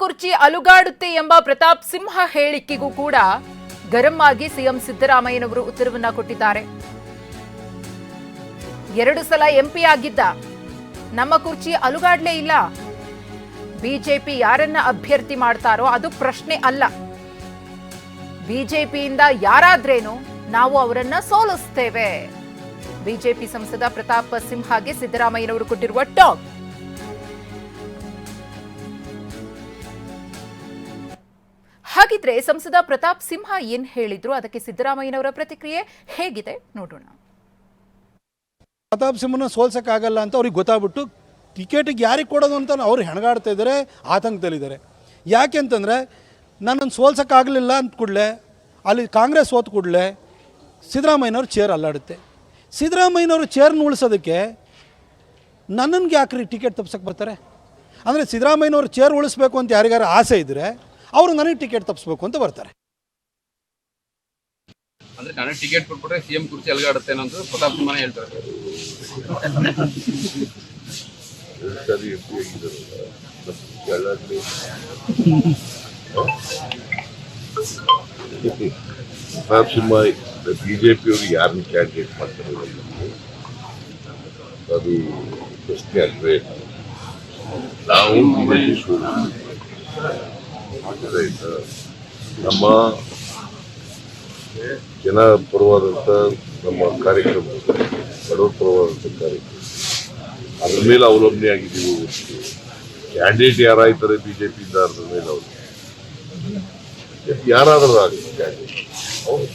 ಕುರ್ಚಿ ಅಲುಗಾಡುತ್ತೆ ಎಂಬ ಪ್ರತಾಪ್ ಸಿಂಹ ಹೇಳಿಕೆಗೂ ಕೂಡ ಗರಂ ಆಗಿ ಸಿಎಂ ಸಿದ್ದರಾಮಯ್ಯನವರು ಉತ್ತರವನ್ನ ಕೊಟ್ಟಿದ್ದಾರೆ. ಎರಡು ಸಲ ಎಂಪಿ ಆಗಿದ್ದ ನಮ್ಮ ಕುರ್ಚಿ ಅಲುಗಾಡ್ಲೇ ಇಲ್ಲ. ಬಿಜೆಪಿ ಯಾರನ್ನ ಅಭ್ಯರ್ಥಿ ಮಾಡ್ತಾರೋ ಅದು ಪ್ರಶ್ನೆ ಅಲ್ಲ. ಬಿಜೆಪಿಯಿಂದ ಯಾರಾದ್ರೇನು ನಾವು ಅವರನ್ನ ಸೋಲಿಸ್ತೇವೆ. ಬಿಜೆಪಿ ಸಂಸದ ಪ್ರತಾಪ್ ಸಿಂಹಗೆ ಸಿದ್ದರಾಮಯ್ಯನವರು ಕೊಟ್ಟಿರುವ ಟಾಕ್. ಹಾಗಿದ್ರೆ ಸಂಸದ ಪ್ರತಾಪ್ ಸಿಂಹ ಏನ್ ಹೇಳಿದ್ರು? ಅದಕ್ಕೆ ಸಿದ್ದರಾಮಯ್ಯನವರ ಪ್ರತಿಕ್ರಿಯೆ ಹೇಗಿದೆ? ನೋಡೋಣ. ಪ್ರತಾಪ್ ಸಿಂಹನ ಸೋಲ್ಸೋಕ್ಕಾಗಲ್ಲ ಅಂತ ಅವ್ರಿಗೆ ಗೊತ್ತಾಗ್ಬಿಟ್ಟು ಟಿಕೆಟಿಗೆ ಯಾರಿಗೆ ಕೊಡೋದು ಅಂತ ಅವ್ರು ಹೆಣಗಾಡ್ತಾ ಇದ್ದಾರೆ ಆತಂಕದಲ್ಲಿದ್ದಾರೆ ಯಾಕೆ ಅಂತಂದರೆ ನನ್ನನ್ನು ಸೋಲ್ಸೋಕ್ಕಾಗಲಿಲ್ಲ ಅಂತ ಕೂಡಲೇ, ಅಲ್ಲಿ ಕಾಂಗ್ರೆಸ್ ಸೋತ್ ಕೂಡಲೇ ಸಿದ್ದರಾಮಯ್ಯನವ್ರ ಚೇರ್ ಅಲ್ಲಾಡುತ್ತೆ. ಸಿದ್ದರಾಮಯ್ಯನವರು ಚೇರ್ನ ಉಳಿಸೋದಕ್ಕೆ ನನ್ನನ್ಗೆ ಯಾಕ್ರಿ ಟಿಕೆಟ್ ತಪ್ಸಕ್ಕೆ ಬರ್ತಾರೆ? ಅಂದರೆ ಸಿದ್ದರಾಮಯ್ಯನವ್ರ ಚೇರ್ ಉಳಿಸ್ಬೇಕು ಅಂತ ಯಾರಿಗಾರು ಆಸೆ ಇದ್ದರೆ ಅವರು ನನಗೆ ಟಿಕೆಟ್ ತಪ್ಪಿಸ್ಬೇಕು ಅಂತ ಬರ್ತಾರೆ. ಅಂದ್ರೆ ನನಗೆ ಟಿಕೆಟ್ ಕೊಟ್ಬಿಟ್ರೆ ಸಿಎಂ ಕುರ್ಚಿ ಅಲ್ಗಾಡುತ್ತೆ ಅನ್ನೋದು ಪ್ರತಾಪ್ ಸಿಂಹನೇ ಹೇಳ್ತಾರೆ. ಪ್ರತಾಪ್ ಸಿಂಹ ಬಿಜೆಪಿಯವರು ಯಾರನ್ನ ಕ್ಯಾಂಡಿಡೇಟ್ ಮಾಡ್ತಾರೆ ಅದು ಪ್ರಶ್ನೆ ಅಲ್ವೇ. ನಾವು ಶುರು ನಮ್ಮ ಜನ ಪರವಾದಂಥ ನಮ್ಮ ಕಾರ್ಯಕ್ರಮ ಬಡವರ ಪರವಾದಂಥ ಕಾರ್ಯಕ್ರಮ. ಅದ್ರ ಮೇಲೆ ಅವಲಂಬನೆ ಆಗಿದ್ದೀವಿ ಕ್ಯಾಂಡಿಡೇಟ್ ಯಾರಾಯ್ತಾರೆ ಬಿಜೆಪಿಯಿಂದ ಅದ್ರ ಮೇಲೆ ಅವರು ಯಾರಾದರೂ ಆಗಲಿ ಕ್ಯಾಂಡಿಡೇಟ್. ಅವ್ರು